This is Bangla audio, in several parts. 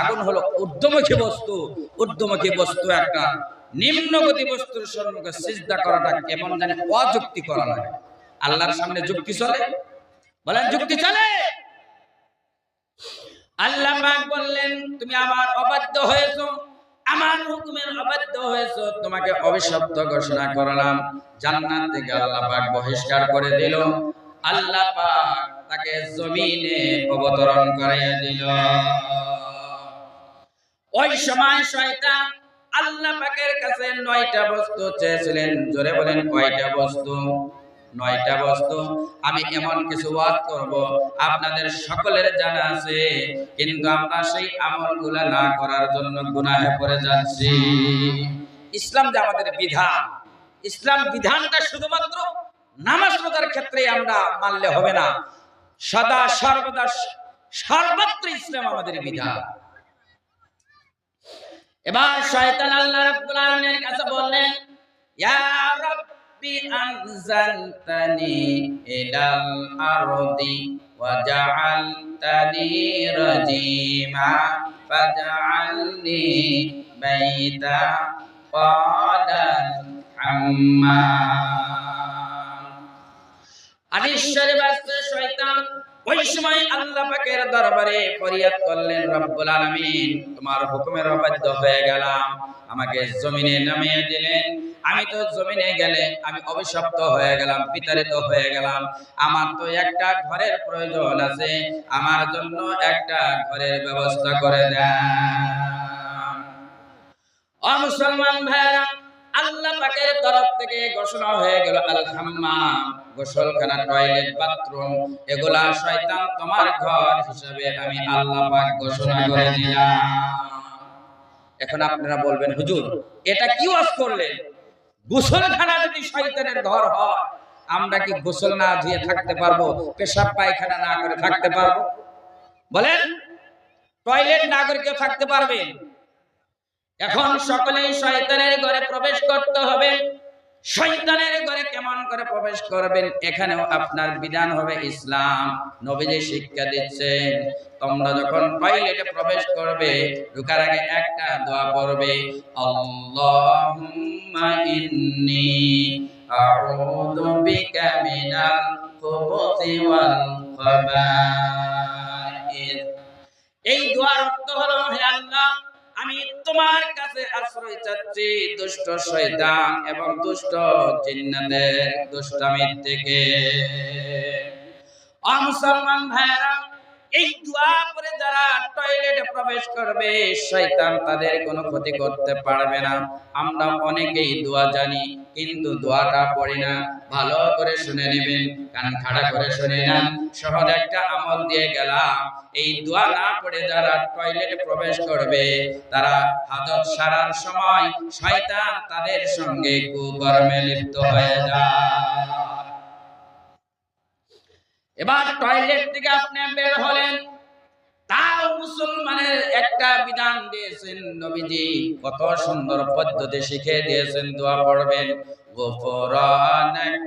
আগুন হলো ঊর্ধ্বমুখী বস্তু। ঊর্ধ্বমুখী বস্তু একটা। নিম্নগতি বস্তুর সম্মুখে সিজদা করাটা কেমন জানি অযুক্তি করা লাগে। আল্লাহর সামনে যুক্তি চলে? বলেন, যুক্তি চলে? আল্লাহ পাক বললেন, তুমি আমার অবাধ্য হয়েছো। আমার হুকুমের অবাধ্য হয়েছো। তোমাকে অভিশপ্ত ঘোষণা করলাম। জান্নাত থেকে আল্লাহ পাক বহিষ্কার করে দিল। আল্লাহ পাক তাকে জমিনে অবতরণ করাইয়া দিল। ওই সময় শয়তান আল্লাহ পাকের কাছে নয়টা বস্তু চেয়েছিলেন। জোরে বলেন, কয়টা বস্তু? নয়টা বস্তু। আমি এমন কিছু ওয়াজ করব, আপনাদের সকলের জানা আছে, কিন্তু আমরা সেই আমলগুলা না করার জন্য গুনাহে পড়ে যাচ্ছি। ইসলাম যে আমাদের বিধান, ইসলাম বিধানটা শুধুমাত্র নামাজ রোজার ক্ষেত্রে আমরা মানলে হবে না। সদা সর্বদা সর্বত্র ইসলাম আমাদের বিধান। এবার শয়তান আল্লাহ রাব্বুল আলামিনের কাছে বললেন, ইয়া রাব্বি আনজালতানি ইলাল আরদি ওয়া জাআলতানি রাজিমা ফাজআলনি বাইতা ক্বাদান আম্মা আদিশ্বরে বাস্তে শয়তান ওই সময় আল্লাহ পাকের দরবারে ফরিয়াদ করলেন, রব্বুল আলামিন, তোমার হুকুমের অবাধ্য হয়ে গেলাম। আমাকে জমিনে নামিয়ে দিলেন। আমি তো জমিনে গেলে আমি অভিশপ্ত হয়ে গেলাম, বিতাড়িত হয়ে গেলাম। আমার তো একটা ঘরের প্রয়োজন আছে। আমার জন্য একটা ঘরের ব্যবস্থা করে দেন। ও মুসলমান ভাইরা আল্লাহ পাকের তরফ থেকে ঘোষণা হয়ে গেল আল হাম্মাম গোসলখানা, টয়লেট, বাথরুম, এগুলা শয়তান তোমার ঘর হিসাবে আমি আল্লাহ পাক ঘোষণা করে দিলাম। এখন আপনারা বলবেন, হুজুর, এটা কি ওয়াজ করলেন? গোসলখানা যদি শয়তানের ঘর হয়, আমরা কি গোসল না ধুয়ে থাকতে পারব? পেশাব পায়খানা না করে থাকতে পারব? বলেন, টয়লেট না করে কেউ থাকতে পারবেন এখন সকলেই শয়তানের ঘরে প্রবেশ করতে হবে। শয়তানের ঘরে কেমন করে প্রবেশ করবেন এখানেও আপনার বিধান হবে ইসলাম। নবীজি শিক্ষা দিচ্ছেন তোমরা যখন টয়লেটে প্রবেশ করবে ঢুকার আগে একটা দোয়া পড়বে আল্লাহুম্মা ইন্নী আউযু বিকা মিনাল খুবুসি ওয়াল খাবাইস এই দোয়ার অর্থ হলো হে আল্লাহ আমি তোমার কাছে আশ্রয় চাচ্ছি দুষ্ট শয়তান এবং দুষ্ট জিন্নাতের দুষ্টামির থেকে। মুসলমান ভাইরা এই দোয়া করে যারা টয়লেটে প্রবেশ করবে, শয়তান তাদের কোনো ক্ষতি করতে পারবে না। আমরা অনেকেই দোয়া জানি, কিন্তু দোয়াটা পড়ি না। ভালো করে শুনে নেবেন, কান খাড়া করে শুনে নেন, সহজ একটা আমল দিয়ে গেলাম। এই দোয়া না পড়ে যারা টয়লেটে প্রবেশ করবে, তারা হাজত সারার সময় শয়তান তাদের সঙ্গে কুকর্মে লিপ্ত হয়ে যায়। এবার টয়লেট থেকে আপনি বের হলেন। তাও মুসলমানের একটা বিধান দিয়েছেন নবীজি, কত সুন্দর পদ্ধতি শিখে দিয়েছেন, দোয়া পড়বেন। গোফরানাক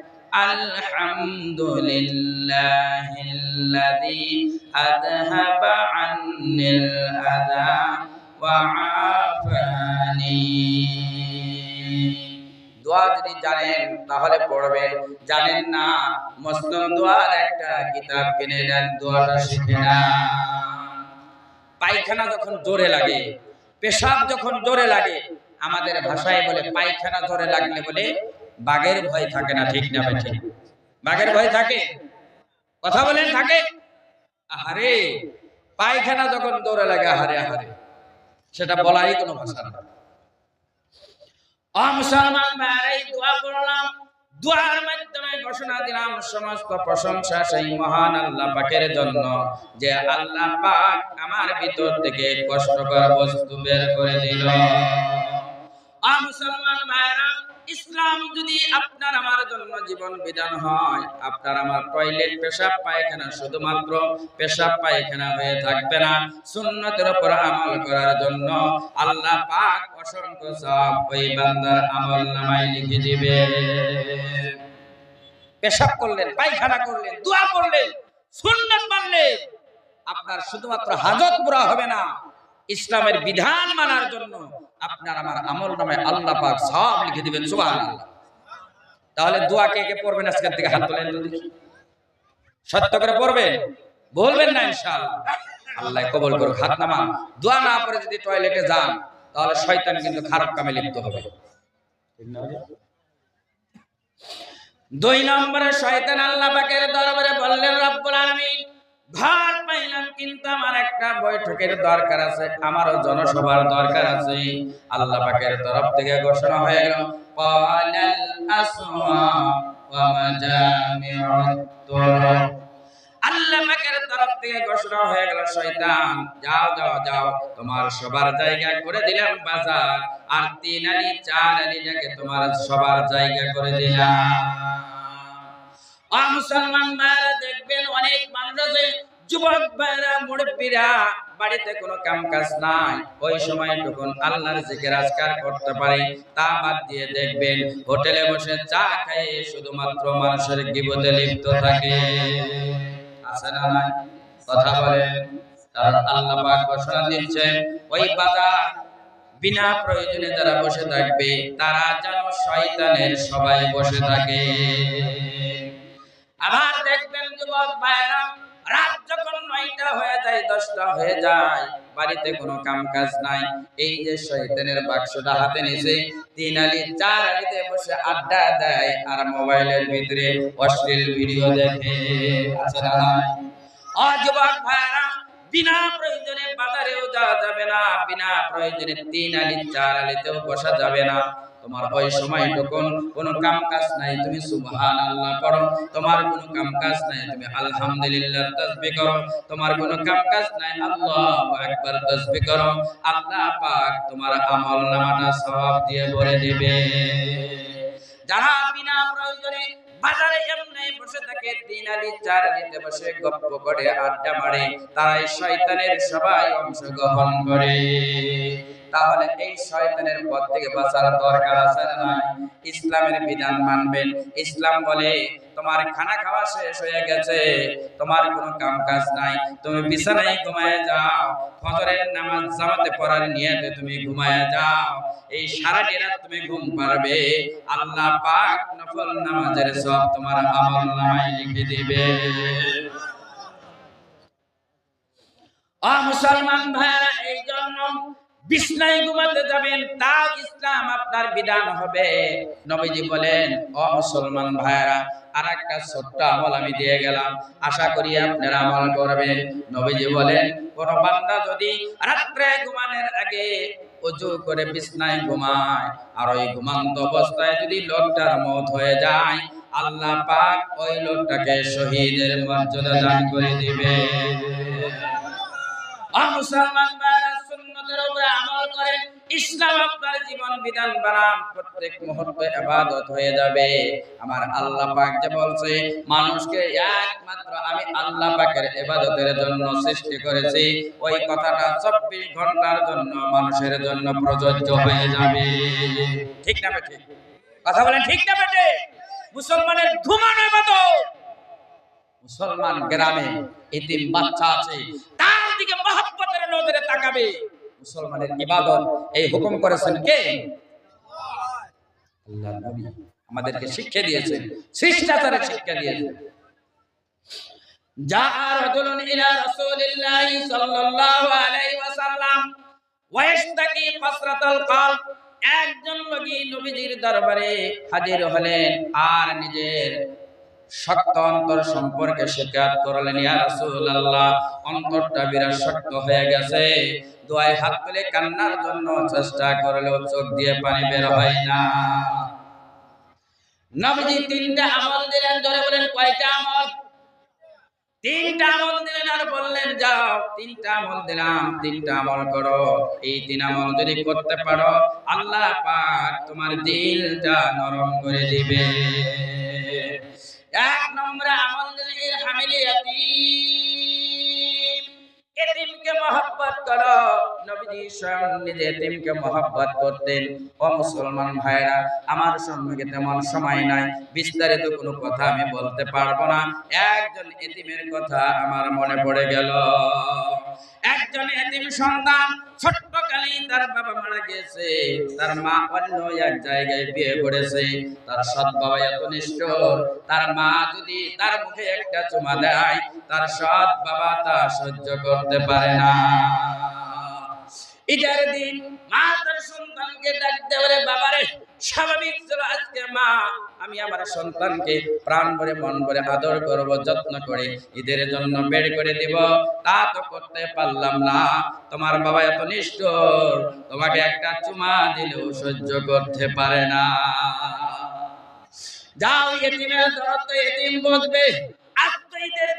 আলহামদুলিল্লাহিল্লাযী আযহাবা আন্নিল আযা ওয়া আফানি। দোয়া যদি জানেন, তাহলে পড়বেন। জানেন না, মুসলিম দোয়ার একটা কিতাব কিনে নেন, দোয়াটা শিখে না পায়খানা যখন জোরে লাগে, পেশাব যখন জোরে লাগে, আমাদের ভাষায় বলে পায়খানা জোরে লাগলে বলে বাঘের ভয় থাকে না, ঠিক না বাঘের ভয় থাকে? কথা বলেন, থাকে? আহারে, পায়খানা যখন দৌড়ে লাগে, আহারে আহারে। সেটা বলারই কোনো ভাষা না। মুসলমান কষ্টকর বস্তু বের করে ইসলাম যদি আপনার আমার জন্য জীবন বিধান হয়, আপনার আমার টয়লেট পেশাব পায়খানা শুধুমাত্র পেশাব পায়খানা হয়ে থাকবে না। সুন্নতের উপর আমল করার জন্য আল্লাহ পাক অসংখ্য সব ওই বান্দার আমল নামায় লিখে দিবে। পেশাব করলেন, পায়খানা করলেন, দোয়া করলেন, সুন্নত মানলেন। আপনার শুধুমাত্র হাজত পুরা হবে না। ইসলামের বিধান মানার জন্য আপনার আমার আমল নামে আল্লাহ পাক সব লিখে দিবেন, সুবহানাল্লাহ। তাহলে দোয়া কে কে পড়বেন আজকের থেকে হাত তোলেন সত্য করে পড়বেন? বলবেন না ইনশাআল্লাহ। আল্লাহ কবুল করুক, হাত নামা দোয়া না পড়ে যদি টয়লেটে যান, তাহলে শয়তান কিন্তু খারাপ কামে লিপ্ত হবে? দুই নম্বরে শয়তান আল্লাহ পাকের দরবারে বললেন, রব্বুল আলামিন ঘর পাইলাম, কিন্তু আমার একটা বৈঠকের দরকার আছে, আমারও জনসভার দরকার আছে। আল্লাহ পাকের তরফ থেকে ঘোষণা হয়ে গেল আল্লাহ পাকের তরফ থেকে ঘোষণা হয়ে গেল, শয়তান, যাও যাও যাও, তোমার সবার জায়গা করে দিলাম বাজার, আর তিন আলি, চার আলিটাকে তোমার সবার জায়গা করে দিলাম। মুসলমান ভাইরা অনেক মানুষ যুবক ভাইরা বাড়িতে কোনো কাম কাজ নাই। ওই সময় তখন আল্লাহর জিকির, আজকার করতে পারে, তা বাদ দিয়ে দেখবেন, হোটেলে বসে চা খায় শুধুমাত্র মানুষের গিবতে লিপ্ত থাকে। না নাই? কথা কারণ আল্লাহ পাক ঘোষণা ওই বাজার বিনা প্রয়োজনে যারা বসে থাকবে, তারা যেন শয়তানের সবাই বসে থাকে। আবার দেখবেন যুবক ভাইরা রাত যখন নয়টা হয়ে যায়, দশটা হয়ে যায়, বাড়িতে কোনো কাম কাজ নাই। এই যে শয়তানের বাক্সটা হাতে চার বসে আড্ডা দেয় আর মোবাইলের ভিতরে অশ্লীল ভিডিও দেখে? ভাইরা বিনা প্রয়োজনে বাজারেও যাওয়া যাবে না, বিনা প্রয়োজনে তিন আলি, চার আলিতেও বসা যাবে না। তোমার ওই সময়টুকুন কোনো কাম কাজ নাই, তুমি সুবহান আল্লাহ পড়ো। তোমার কোনো কাম কাজ নাই, তুমি আলহামদুলিল্লাহ তাসবিহ করো। তোমার কোনো কাম কাজ নাই, আল্লাহু আকবার তাসবিহ করো। আল্লাহ পাক তোমার আমল নামাটা সওয়াব দিয়ে ভরে দিবে। যারা বিনা প্রয়োজনে বাজারে এমনি বসে থাকে, তিন আলি, চার আলিতে বসে গপ্প করে, আড্ডা মারে, তারাই শয়তানের সবাই অংশগ্রহণ করে। তাহলে এই শয়তানের পথ থেকে বাঁচার দরকার আছে না? ইসলামের বিধান মানবেন। ইসলাম বলে, তোমার খানা খাওয়া শেষ হয়ে গেছে। তোমার কোনো কাম কাজ নাই। তুমি বিছানায় ঘুমায় যাও। ফজরের নামাজ জামাতে পড়ার নিয়তে তুমি ঘুমায় যাও। এই সারাটি রাত তুমি ঘুম পারবে আল্লাহ পাক নফল নামাজের সব তোমার আমল নামায় লিখে দিবে। মুসলমান ভাইরা এই জন্য বিছনায় ঘুমাতে যাবেন ইসলাম আপনার বিধান হবে। নবীজি বলেন মুসলমান ভাইরা আর একটা ছোট্ট আমল আমি দিয়ে গেলাম। আশা করি আপনারা আমল করবেন। নবীজি বলেন, কোন বান্দা যদি রাত্রে আগে অজু করে বিছনায় ঘুমায়, আর ওই ঘুমান্ত অবস্থায় যদি লোকটার মত হয়ে যায়, আল্লাহ পাক ওই লোকটাকে শহীদের মর্যাদা দান করে দিবে মুসলমান ভাইরা আমল ইসলাম আপনার জীবন বিধান প্রত্যেক মুহূর্তে ইবাদত হয়ে যাবে। আমার আল্লাহ পাক যে বলছে, মানুষকে একমাত্র আমি আল্লাহ পাকের ইবাদতের জন্য সৃষ্টি করেছি। ওই কথাটা 24 ঘণ্টার জন্য মানুষের জন্য প্রযোজ্য হয়ে যাবে। ঠিক না বেঠিক কথা বলেন ঠিক না বেটে মুসলমানের ঘুমানো ইবাদত মুসলমান গ্রামে এতিম বাচ্চা আছে, তার দিকে মহব্বতের নজরে তাকাবে। মুসলমানের ইবাদত এই হুকুম করেছেন কে আল্লাহ নবী আমাদেরকে শিক্ষা দিয়েছেন শিষ্টাচারের শিক্ষা দিয়েছেন جاء رجل إلى رسول الله صلى الله عليه وسلم ويشتكي قسرة القلب একজন লোকই নবীজির দরবারে হাজির হলেন আর নিজের শক্ত অন্তর সম্পর্কে শিকার করলেন ইয়া রাসূলুল্লাহ অন্তরটা বিরাট শক্ত হয়ে গেছে দোয়ায় হাত তুলে কান্নার জন্য চেষ্টা করলেও চোখ দিয়ে পানি বের হয় না। নবীজি তিনটা আমল দিলেন ধরে বলেন, কয়টা আমল? তিনটা আমল দিলেন আর বললেন, যাও, তিনটা আমল দিলাম, তিনটা আমল করো। এই তিন আমল যদি করতে পারো, আল্লাহ পাক তোমার দিলটা নরম করে দিবে। এক নম্বরে আমল দিলেন হামিলি ইয়াতিম। তার বাবা মারা গেছে। তার মা এক জায়গায় বিয়ে করেছে। তার সৎ বাবা এত তার মা যদি তার মুখে একটা চুমা দেয়, তার সৎ বাবা তা সহ্য করতে পারে না। ঈদের দিন মা তার সন্তানকে ডাকতে বলে, বাবারে, স্বাভাবিক ছিল আজকে মা। আমি আমার সন্তানকে প্রাণ ভরে, মন ভরে আদর করব, যত্ন করে ঈদের জন্য বের করে দিব। তা তো করতে পারলাম না। তোমার বাবা এত নিষ্ঠুর, তোমাকে একটা চুমা দিলেও সহ্য করতে পারে না। যাও, এতিমের দরদ এতিম তো ঈদের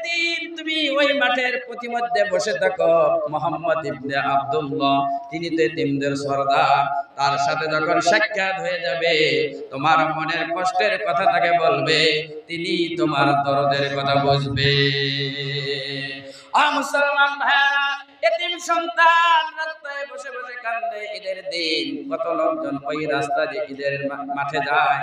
তোমার মনের কষ্টের কথা তাকে বলবে, তিনি তোমার দরদের কথা বুঝবে। মুসলমান ভাইরা সন্তান রাস্তায় বসে বসে কান্দে ঈদের দিন। কত লোকজন ওই রাস্তা দিয়ে ঈদের মাঠে যায়।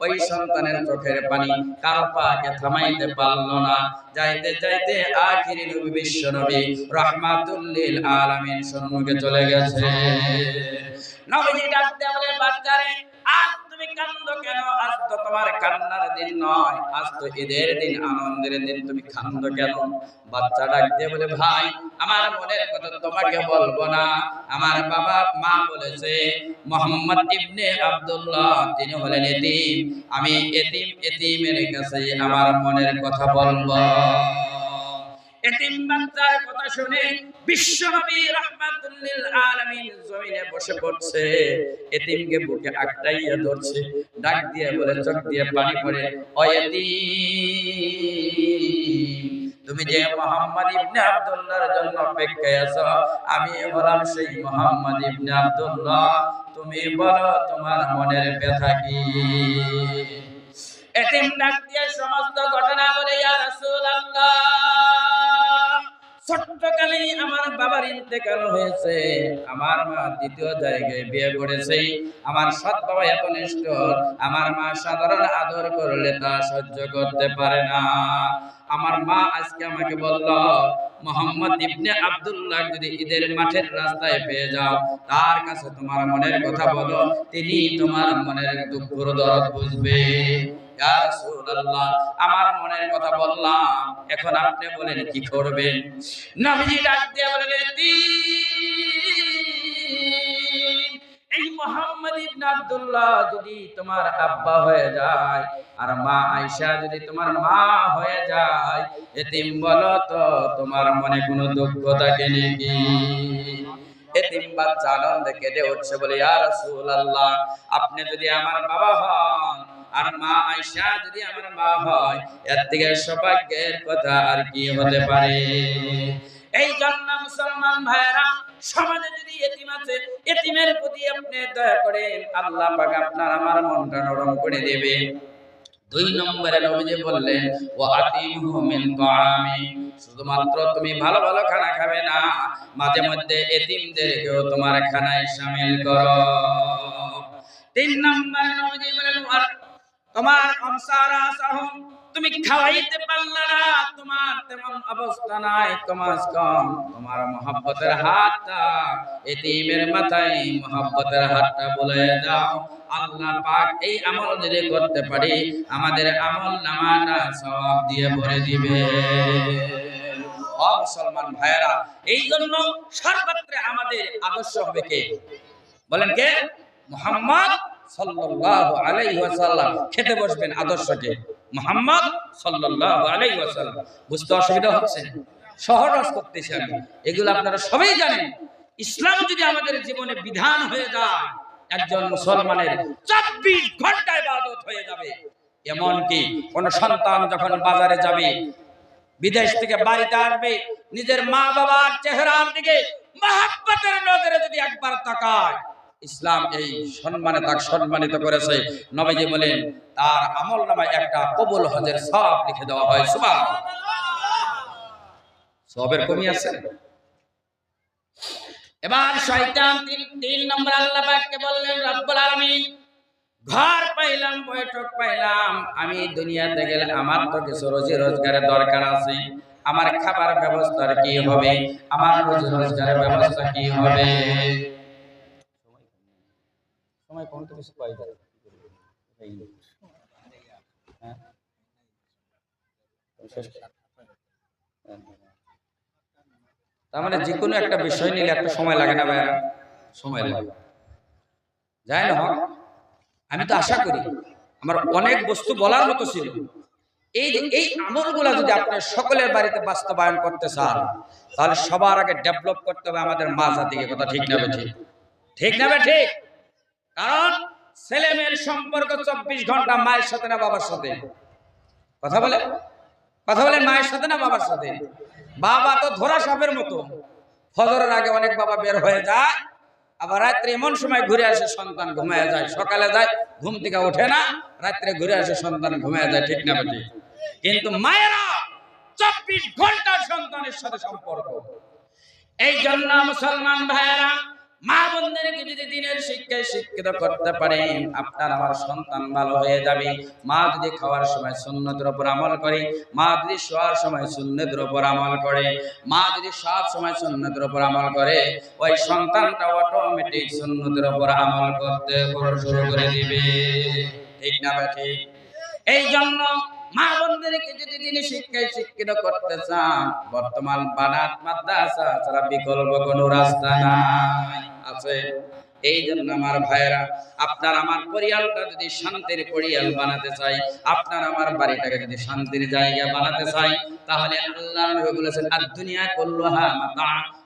ওই সন্তানের চোখের পানি কারও পাকে থামাইতে পারল না। যাইতে যাইতে আখিরি নবী বিশ্ব নবী রহমাতুল্লিল আলামিন সম্মুখে চলে গেছে। নবীজি ডাকতে বলে বাচ্চারে, আজ তুমি কান্দো কেন? আজ তো তোমার কান্নার দিন নয়। আজ তো ঈদের দিন, আনন্দের দিন। তুমি কান্দো কেন? বাচ্চা বলে, ভাই, আমার মনের কথা তোমাকে বলব না। আমার বাবা, মা বলেছে, মোহাম্মদ ইবনে আব্দুল্লাহ, তিনি হলেন এতিম। আমি এতিম, এতিমের কাছে আমার মনের কথা বলব। তুমি যে মোহাম্মদ ইবনে আব্দুল্লাহর জন্য অপেক্ষায় আছো, আমি হলাম সেই মোহাম্মদ ইবনে আব্দুল্লাহ, তুমি বলো, তোমার মনের ব্যথা কি? এতিম ডাক দিয়ে সমস্ত ঘটনা বলে, ইয়া রাসূলুল্লাহ আমার বাবার ইন্তেকাল হয়েছে। আমার মা দ্বিতীয় জায়গায় বিয়ে করেছে আমার সৎ বাবা এত আমার মা সাধারণ আদর করলে তা সহ্য করতে পারে না। আমার মা আজকে আমাকে বলল, মোহাম্মদ ইবনে আব্দুল্লাহ, যদি ঈদের মাঠের রাস্তায় পেয়ে যাও, তার কাছে তোমার মনের কথা বলো। তিনি তোমার মনের দুঃখ দরদ বুঝবে। আমার মনের কথা বললাম। এখন আপনি বলেন, কি করবেন? যদি তোমার হয়ে যায়, আর মা যদি তোমার মা হয়ে যায়, এতিম বলো তো, তোমার মনে কোনো দুঃখ থাকে নাকি? উঠছে বলে, ইয়া রাসূলুল্লাহ, আপনি যদি আমার বাবা হন আর মা আয়েশা যদি আমার মা হয়, এর থেকে সৌভাগ্যের কথা আর কি হতে পারে? এই জন্য মুসলমান ভাইরা সমাজে যদি এতিম আছে, এতিমের প্রতি আপনি দয়া করেন, আল্লাহ পাক আপনার আমার মনটা নরম করে দেবে দুই নম্বরে নবীজি বললেন ও আতিমহু মিন তাআমি। শুধুমাত্র তুমি ভালো ভালো খানা খাবে না, মাঝে মধ্যে এতিমদেরকেও তোমার খানায় শামিল করো। তিন নম্বরে নবীজি বললেন তোমার অমসারা সাহুম তুমি খাওয়াইতে পারলে না, তোমার তেমন অবস্থা নাই। তোমার কম তোমার মহব্বতের হাতটা এতিমের মাথায়, মহব্বতের হাতটা বলে দাও। আল্লাহ পাক এই আমল যদি করতে পারি, আমাদের আমল নামাটা সওয়াব দিয়ে ভরে দিবে। ও মুসলমান ভাইয়েরা এই জন্য সর্বত্রে আমাদের আদর্শ হবে কে? বলেন কে? মুহাম্মদ সাল্লাল্লাহু আলাইহি ওয়াসাল্লাম। খেতে বসবেন আদর্শকে। মুহাম্মদ সাল্লাল্লাহু আলাইহি ওয়াসাল্লাম। বুঝতে অসুবিধা হচ্ছে? সহজ করতেছি আমি। এগুলো আপনারা সবাই জানেন। ইসলাম যদি আমাদের জীবনে বিধান হয়ে যায়, একজন মুসলমানের চব্বিশ ঘণ্টা ইবাদত হয়ে যাবে। এমনকি কোন সন্তান যখন বাজারে যাবে, বিদেশ থেকে বাড়িতে আসবে, নিজের মা বাবার চেহারার দিকে মহাব্বতের নজরে যদি একবার তাকায় ইসলাম এই সম্মানে তাকে সম্মানিত করেছে। নবীজি বলেন, তার আমল নামায় একটা কবুল হজের সব লিখে দেওয়া হয়। সুবহান সবের কমি আছে? এবার শয়তান তিন তিন নম্বর আল্লাহ পাককে বললেন, রব্বুল আলামিন, ঘর পাইলাম, বৈঠক পাইলাম। আমি দুনিয়াতে গেলে আমার তো কিছু রোজি রোজগারের দরকার আছে। আমার খাবার ব্যবস্থার কি হবে? আমার রোজ রোজগারের ব্যবস্থা কি হবে? সময় কোন তো কিছু পাই যায়। হ্যাঁ? তার মানে যে কোনো একটা বিষয় নিলে একটা সময় লাগে না ভাইয়া। সময় লাগে। যাই না হোক, আমি তো আশা করি আমার অনেক বস্তু বলার মতো ছিল। এই যে, এই আমলগুলো যদি আপনার সকলের বাড়িতে বাস্তবায়ন করতে চান, তাহলে সবার আগে ডেভেলপ করতে হবে আমাদের মাজা দিকে। কথা ঠিক না ঠিক। ঠিক না ঠিক। কারণ ছেলে মেয়ের সম্পর্ক চব্বিশ ঘণ্টা মায়ের সাথে না বাবার সাথে? কথা বলে? কথা বলেন মায়ের সাথে না বাবার সাথে? বাবা তো ধরা সাপের মতো। ফজরের আগে অনেক বাবা বের হয়ে যায়, আবার রাত্রে এমন সময় ঘুরে আসে, সন্তান ঘুমায় যায়। সকালে যায়, ঘুম থেকে ওঠে না, রাত্রে ঘুরে আসে, সন্তান ঘুমায় যায়, ঠিক না বেটি কিন্তু মায়েরা চব্বিশ ঘণ্টা সন্তানের সাথে সম্পর্ক। এই জন্য মুসলমান ভাইয়েরা মা বোনদেরকে যদি দিনের শিক্ষায় শিক্ষিত করতে পারেন আপনার আমার সন্তান ভালো হয়ে যাবে। মা যদি খাওয়ার সময় সুন্নতের উপর আমল করে, মা যদি শোয়ার সময় সুন্নতের উপর আমল করে, মা যদি সব সময় সুন্নতের উপর আমল করে, ওই সন্তানটা অটোমেটিক সুন্নতের উপর আমল করতে শুরু করে দিবে। ঠিক না ঠিক? এই জন্য মা বোনদেরকে যদি তিনি শিক্ষায় শিক্ষিত করতে চান, বর্তমান বানাত মাদ্রাসা ছাড়া বিকল্প কোনো রাস্তা নাই। আছে? এই জন্য আমার ভাইয়েরা, আপনার আমার পরিয়ালটা যদি শান্তির পরিয়াল বানাতে চাই আপনার আমার বাড়িটাকে যদি শান্তির জায়গা বানাতে চাই তাহলে আল্লাহ বলেছেন আর দুনিয়া কুল্লুহা মাতা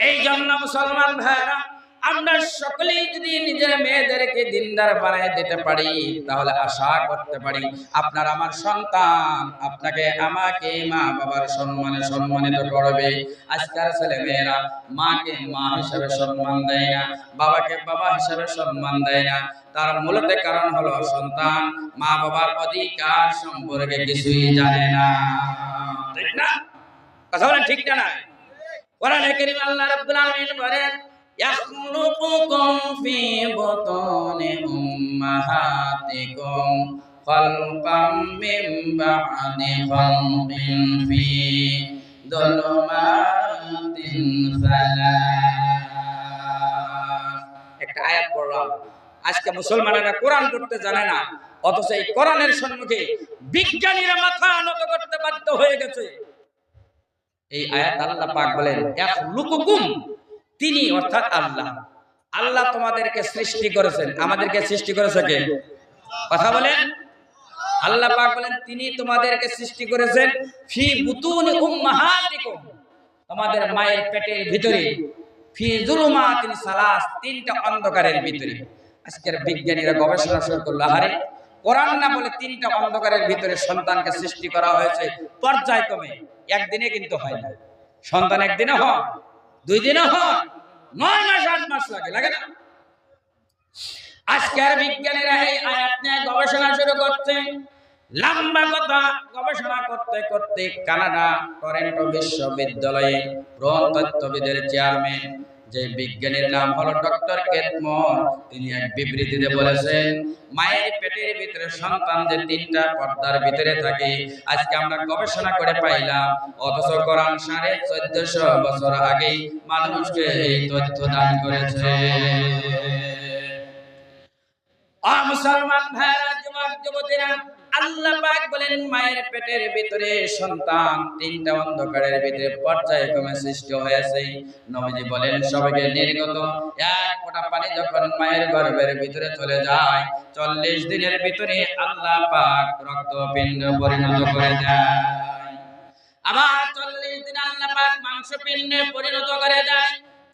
এই জন্য মুসলমান ভাইরা আমরা সকলেই যদি নিজের মেয়েদেরকে দিনদার বানিয়ে দিতে পারি, তাহলে আশা করতে পারি আপনার আমার সন্তান আপনাকে আমাকে মা বাবার সম্মানে সম্মানিত করবে। আজকাল ছেলে মেয়েরা মাকে মা হিসাবে সম্মান দেয় না, বাবাকে বাবা হিসেবে সম্মান দেয় না। তার মূলত কারণ হলো সন্তান মা বাবার অধিকার সম্পর্কে কিছুই জানে না। ঠিক না? কথা বলেন ঠিক না? কোরআনে কারীম আল্লাহ রাব্বুল আলামিন বলেন মিন বা'দি খালকিন ফি দুলুমাতিন সালাস. একটা আয়াত পড়লাম। আজকে মুসলমানেরা কোরআন পড়তে জানে না, অথচ এই কোরআনের সম্মুখে বিজ্ঞানীরা মাথা নত করতে বাধ্য হয়ে গেছে। এই আয়াত আল্লাহ পাক বলেন এক লুকুকুম তিনি অর্থাৎ আল্লাহ। আল্লাহ তোমাদেরকে সৃষ্টি করেছেন। আমাদেরকে সৃষ্টি করেছে কে? কথা বলেন। আল্লাহ পাক বলেন তিনি তোমাদেরকে সৃষ্টি করেছেন ফি বুতুনি উম্মাহাতিকুম তোমাদের মায়ের পেটের ভিতরে। ফি জুলুমাতিন সালাস তিনটা অন্ধকারের ভিতরে। আজকের বিজ্ঞানীরা গবেষণা শুরু করল আহারে কোরআন না বলে তিনটা অন্ধকারের ভিতরে সন্তানকে সৃষ্টি করা হয়েছে, পর্যায়ক্রমে একদিনে কিন্তু হয় না। সন্তান একদিনে হয়, দুই দিনে হয়, নয় মাস, আট মাস লাগে লাগে না। আজকের বিজ্ঞানীরা এই আয়াত নিয়ে গবেষণা শুরু করছে। লম্বা কথা গবেষণা করতে করতে কানাডা টরেন্টো বিশ্ববিদ্যালয়ে প্রতত্ত্ববিদের চেয়ারম্যান যে বিজ্ঞানীর নাম হলো ডক্টর কেতমোর তিনি এক বিবৃতিতে বলেছেন, মায়ের পেটের ভিতরে সন্তান যে তিনটা পর্দার ভিতরে থাকে, আজকে আমরা গবেষণা করে পাইলাম, অথচ কোরআন সাড়ে চোদ্দশো বছর আগে মানুষকে এই তথ্য দান করেছে। মুসলমান ভাইরা যুবক, যুবতীরা আল্লাহ পাক বলেন, মায়ের পেটের ভিতরে সন্তান তিনটা অন্ধকারের ভিতরে সৃষ্টি হয়েছে। নবীজি বলেন, সবাইকে নির্গত। এক ফোঁটা পানি যখন মায়ের গর্ভের ভিতরে চলে যায়, চল্লিশ দিনের ভিতরে আল্লাহ পাক রক্তপিণ্ড পরিণত করে দেয়। আবার চল্লিশ দিন আল্লাহ পাক মাংস মাংসপিণ্ডে পরিণত করে দেয়।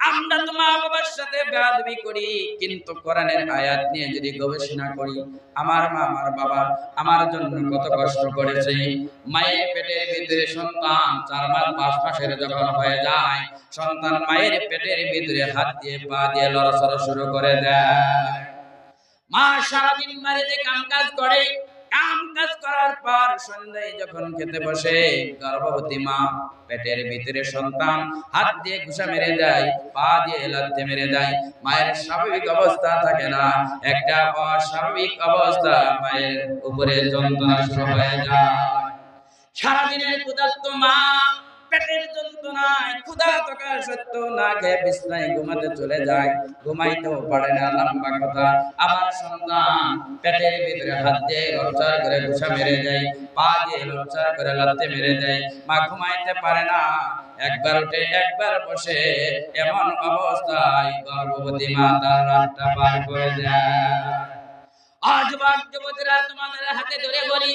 আমরা তো মা বাবার সাথে বেয়াদবি করি, কিন্তু কোরআনের আয়াত নিয়ে যদি গবেষণা করি, আমার মা, আমার বাবা আমার জন্য কত কষ্ট করেছে। মায়ের পেটের ভিতরে সন্তান চার মাস, পাঁচ মাসের যখন হয়ে যায়, সন্তান মায়ের পেটের ভিতরে হাত দিয়ে পা দিয়ে লড়াচড়া শুরু করে দেয়। মা সারাদিন বাড়িতে কাম কাজ করে কাম কাজ করার পর সন্ধ্যায় যখন খেতে বসে, গর্ভবতী মা পেটের ভিতরে সন্তান হাত দিয়ে ঘুষা মেরে দেয়, পা দিয়ে মেরে দেয়। মায়ের স্বাভাবিক অবস্থা থাকে না। একটা অস্বাভাবিক অবস্থা মায়ের উপরে যন্ত্রণা শুরু হয়ে যায়। সারাদিনের ক্ষুধার্ত মা পেটের যন্ত্রণায়, ক্ষুধা না খেয়ে ঘুমাতে চলে যায়। পারে না, লম্বা কথা। সন্তান পেটের ভিতরে হাত দিয়ে করে ঘুষা মেরে দেয়, পা দিয়ে করে লাত্তে মেরে দেয়। মা ঘুমাইতে পারে না। একবার উঠে একবার বসে এমন অবস্থায় গর্ভবতী রাতটা পার করে দেয়। আজ বাক যুবতীরা তোমাদের হাতে ধরে বলি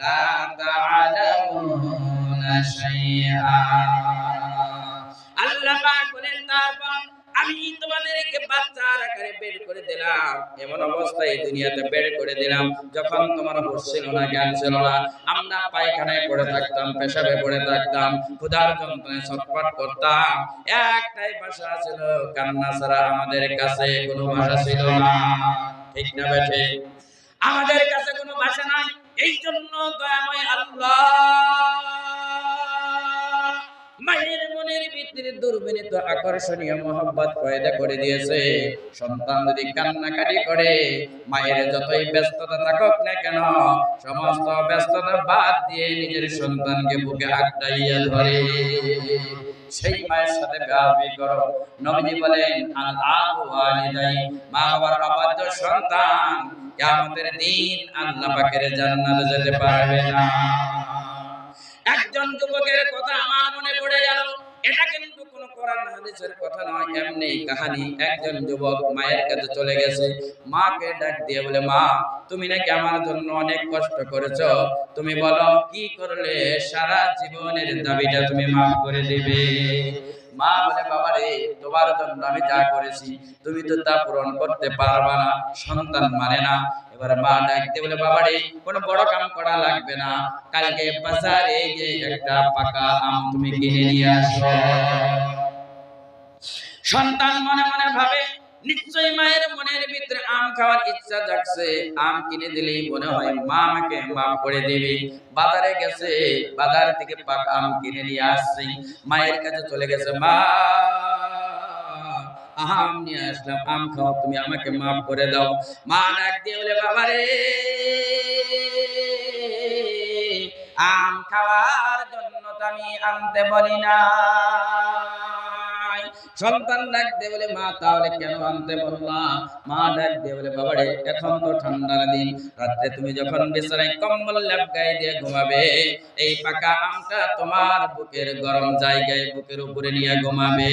লা তা'লামুনা শাইআ আল্লাহ পাক বলেন আমি তোমাদেরকে বাচ্চার আকারে বের করে দিলাম। এমন অবস্থায় দুনিয়াতে বের করে দিলাম, যখন তোমার হুঁশ ছিল না, জ্ঞান ছিল না। আমরা পায়খানায় পড়ে থাকতাম, পেশাবে পড়ে থাকতাম, ক্ষুধার যন্ত্রণায় ছটফট করতাম। একটাই ভাষা ছিল, কান্না ছাড়া আমাদের কাছে কোনো ভাষা ছিল না। ঠিক না বেঠে? আমাদের কাছে কোনো ভাষা নাই। এই জন্য দয়াময় আল্লাহ মায়ের মনের ভিতরে দুর্বিনীত আকর্ষণীয় মোহাম্মত পয়দা করে দিয়েছে। সন্তান যদি কান্নাকাটি করে, মায়ের যতই ব্যস্ততা থাকুক না কেন, সমস্ত ব্যস্ততা বাদ দিয়ে নিজের সন্তানকে বুকে আটকাইয়া ধরে। সেই মায়ের সাথে বিয়ে করো। নবীজি বলেন আল আবু ওয়ালিদাই, মা বাবার অবাধ্য সন্তান। কিয়ামতের দিন আল্লাহ পাকের জান্নাতে যেতে পারবে না। একজন যুবকের কথা আমার মনে পড়ে গেল। এটা কিন্তু কোন কোরআন হাদিসের কথা নয়, এমনি কাহিনী। একজন যুবক মায়ের কাছে চলে গেছে, মাকে ডাক দিয়ে বলে, মা, তুমি নাকি আমার জন্য অনেক কষ্ট করেছ। তুমি বলো, কি করলে সারা জীবনের দাবিটা তুমি মাফ করে দিবে? মা বলে বাবা রে তোমার জন্য আমি যা করেছি, তুমি তো তা পূরণ করতে পারবা না, সন্তান মানে না। এবার মা ডাকতে বলে বাবা রে কোনো বড় কাম করা লাগবে না। কালকে বাজারে গিয়ে একটা পাকা আম তুমি কিনে নিয়ে আসো। সন্তান মনে মনে ভাবে নিশ্চয়ই মায়ের মনের ভিতরে আম খাওয়ার ইচ্ছা জাগছে। আম কিনে দিলেই মনে হয় মা আমাকে মাফ করে দেবে। বাজারে গেছে, বাজার থেকে পাকা আম কিনে নিয়ে আসছে। মায়ের কাছে চলে গেছে, মা, আম নিয়ে আসলাম, আম খাও, তুমি আমাকে মাফ করে দাও। মা ডাক দিয়ে বলে, বাবা রে, আম খাওয়ার জন্য আমি আনতে বলি না। সন্তান ডাক দিয়ে বলে, মা, তাহলে কেন আনতে বললাম মা ডাক দিয়ে বলে বাবা রে এখন তো ঠান্ডার দিন। রাত্রে তুমি যখন বিছানায় কম্বল ল্যাপ গায়ে দিয়ে ঘুমাবে, এই পাকা আমটা তোমার বুকের গরম জায়গায়, বুকের উপরে নিয়ে ঘুমাবে।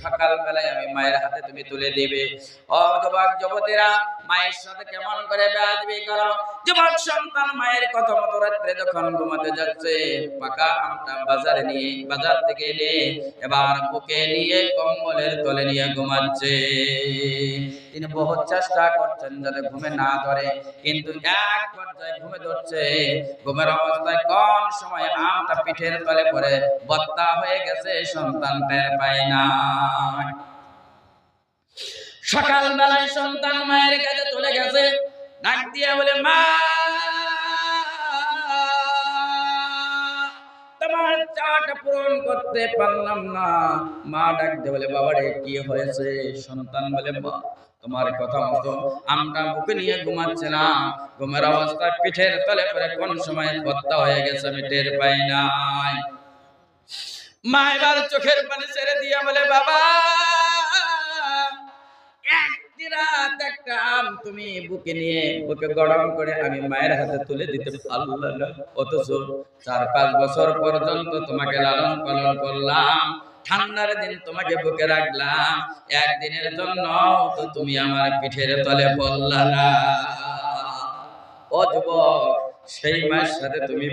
সকাল বেলায় আমি মায়ের হাতে তুমি তুলে দিবে। ও যুবক, যুবতীরা, মায়ের সাথে কেমন করে বেয়াদবি করো? যুবক, সন্তান মায়ের কথা মতো রাত্রে যখন ঘুমাতে যাচ্ছে, পাকা আমটা বাজারে নিয়ে, বাজার থেকে এনে এবার বুকে নিয়ে কম্বলের তলে নিয়ে ঘুমাচ্ছে। তিনি বহুত চেষ্টা করছেন যাতে ঘুমে না ধরে, কিন্তু এক পর্যায়ে ঘুমে ধরছে। ঘুমের অবস্থায় কোন সময় আমটা পিঠের তলে পড়ে, বত্তা হয়ে গেছে, সন্তান টের পায় না। সকাল বেলায় সন্তান মায়ের কাছে চলে গেছে। ডাক দিয়ে বলে, মা! তোমার চাটা পূরণ করতে পারলাম না। মা ডাকতে বলে বাবা রে কি হয়েছে? সন্তান বলে, মা, তোমার কথা মতো আমরা বুকে নিয়ে ঘুমাচ্ছিলাম ঘুমের অবস্থায় পিঠের তলে পরে কোন সময় হত্যা হয়ে গেছে আমি টের পাই নাই। মা এবার চোখের পানি ছেড়ে দিয়ে বলে, বাবা রাত তুমি বুকে নিয়ে বুকে গরম করে আমি মায়ের হাতে তুলে দিতে চার পাঁচ বছর পর্যন্ত তোমাকে লালন পালন করলাম, ঠান্ডার দিন তোমাকে বুকে রাখলাম, একদিনের জন্য তো তুমি আমার পিঠের তলে পড়লা না। ও যুবক সেই মায়ের সাথে তুমি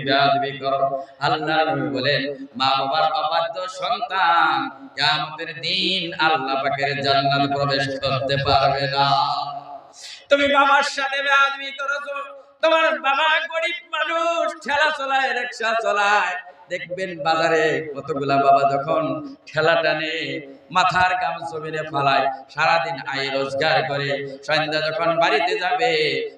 করো। আল্লাহ নবী বলেন, মা বাবার অবাধ্য সন্তান কিয়ামতের দিন আল্লাহ পাকের জান্নাত প্রবেশ করতে পারবে না। তুমি বাবার সাথে বেয়াদবি তোমার বাবা গরিব মানুষ, ঠেলা চলায়, রিক্সা চলায়। দেখবেন বাজারে কতগুলা বাবা যখন ঠেলা টানে মাথার গাম জমিনে ফালায়, সারাদিন আয় রোজগার করে। সন্ধ্যা যখন বাড়িতে যাবে,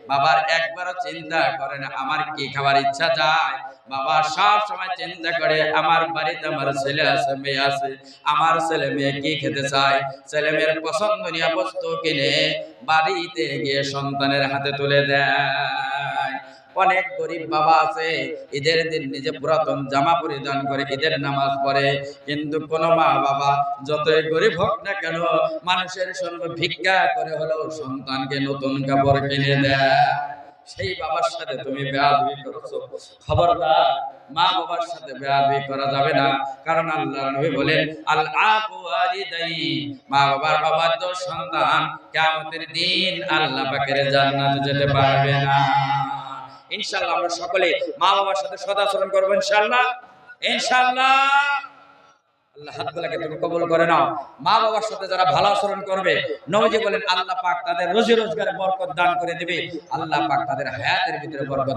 বাবার একবারও চিন্তা করে না, আমার কি খাবার ইচ্ছা? যায়। বাবা সব সময় চিন্তা করে, আমার বাড়িতে আমার ছেলে আছে, মেয়ে আছে। আমার ছেলে মেয়ে কি খেতে চায়? ছেলে মেয়ের পছন্দনীয় বস্তু কিনে বাড়িতে গিয়ে সন্তানের হাতে তুলে দেয়। অনেক গরিব বাবা আছে, ঈদের দিন নিজে পুরাতন জামা পরিধান করে ঈদের নামাজ পড়ে, কিন্তু কোন মা বাবা যতই গরিব হোক না কেন, মানুষের সঙ্গে ভিক্ষা করে হলেও সন্তানকে নতুন কাপড় কিনে দেয়। সেই বাবার সাথে তুমি বেয়াদবি করেছ। খবরদার, মা বাবার সাথে বেয়াদবি করা যাবে না। কারণ আল্লাহ নবী বলেন, আল আকু ওয়ালিদাই মা বাবার অবাধ্য সন্তান, কিয়ামতের দিন আল্লাহ পাকের জান্নাতে যেতে পারবে না। ইনশাআল্লাহ আমরা সকলে মা বাবার সাথে সদাচরণ করব ইনশাল্লাহ ইনশাল্লাহ আল্লাহ হাতগুলাকে তুমি কবুল করে নাও। মা বাবার সাথে যারা ভালো আচরণ করবে, নবজি বলেন, আল্লাহ পাক তাদের রোজি রোজগারে বরকত দান করে দেবে। আল্লাহ পাক তাদের হায়াতের ভিতরে বরকত